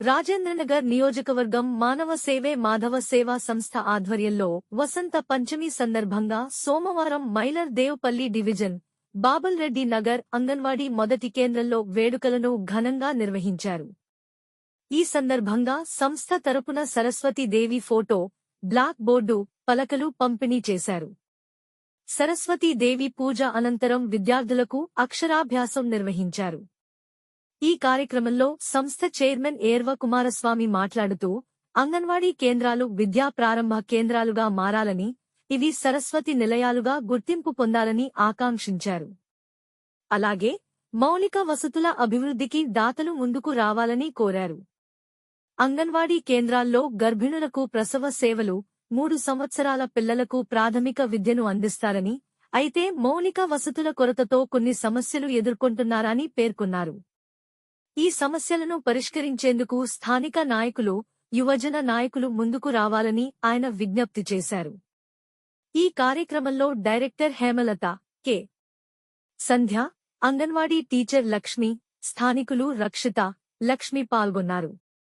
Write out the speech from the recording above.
రాజేంద్రనగర్ నియోజకవర్గం మానవ సేవే మాధవ సేవా సంస్థ ఆధ్వర్యంలో వసంత పంచమి సందర్భంగా సోమవారం మైలర్ దేవపల్లి డివిజన్ బాబల్ రెడ్డి నగర్ అంగన్వాడీ మొదటి కేంద్రంలో వేడుకలను ఘనంగా నిర్వహించారు. ఈ సందర్భంగా సంస్థ తరపున సరస్వతీదేవి ఫోటో బ్లాక్ బోర్డు పలకలు పంపిణీ చేశారు. సరస్వతీదేవి పూజ అనంతరం విద్యార్థులకు అక్షరాభ్యాసం నిర్వహించారు. ఈ కార్యక్రమంలో సంస్థ చైర్మన్ ఏర్వ కుమారస్వామి మాట్లాడుతూ అంగన్వాడీ కేంద్రాలు విద్యా ప్రారంభ కేంద్రాలుగా మారాలని ఇవి సరస్వతి నిలయాలుగా గుర్తింపు పొందాలని ఆకాంక్షించారు. అలాగే మౌలిక వసతుల అభివృద్ధికి దాతలు ముందుకు రావాలని కోరారు. అంగన్వాడీ కేంద్రాల్లో గర్భిణులకు ప్రసవ సేవలు మూడు సంవత్సరాల పిల్లలకు ప్రాథమిక విద్యను అందిస్తారని అయితే మౌలిక వసతుల కొరతతో కొన్ని సమస్యలు ఎదుర్కొంటున్నారని పేర్కొన్నారు. ఈ సమస్యలను పరిష్కరించేందుకు స్థానిక నాయకులు యువజన నాయకులు ముందుకు రావాలని ఆయన విజ్ఞప్తి చేశారు. ఈ కార్యక్రమంలో director Hemalatha K. Sandhya anganwadi teacher Lakshmi స్థానికులు రక్షిత లక్ష్మి పాల్గొన్నారు.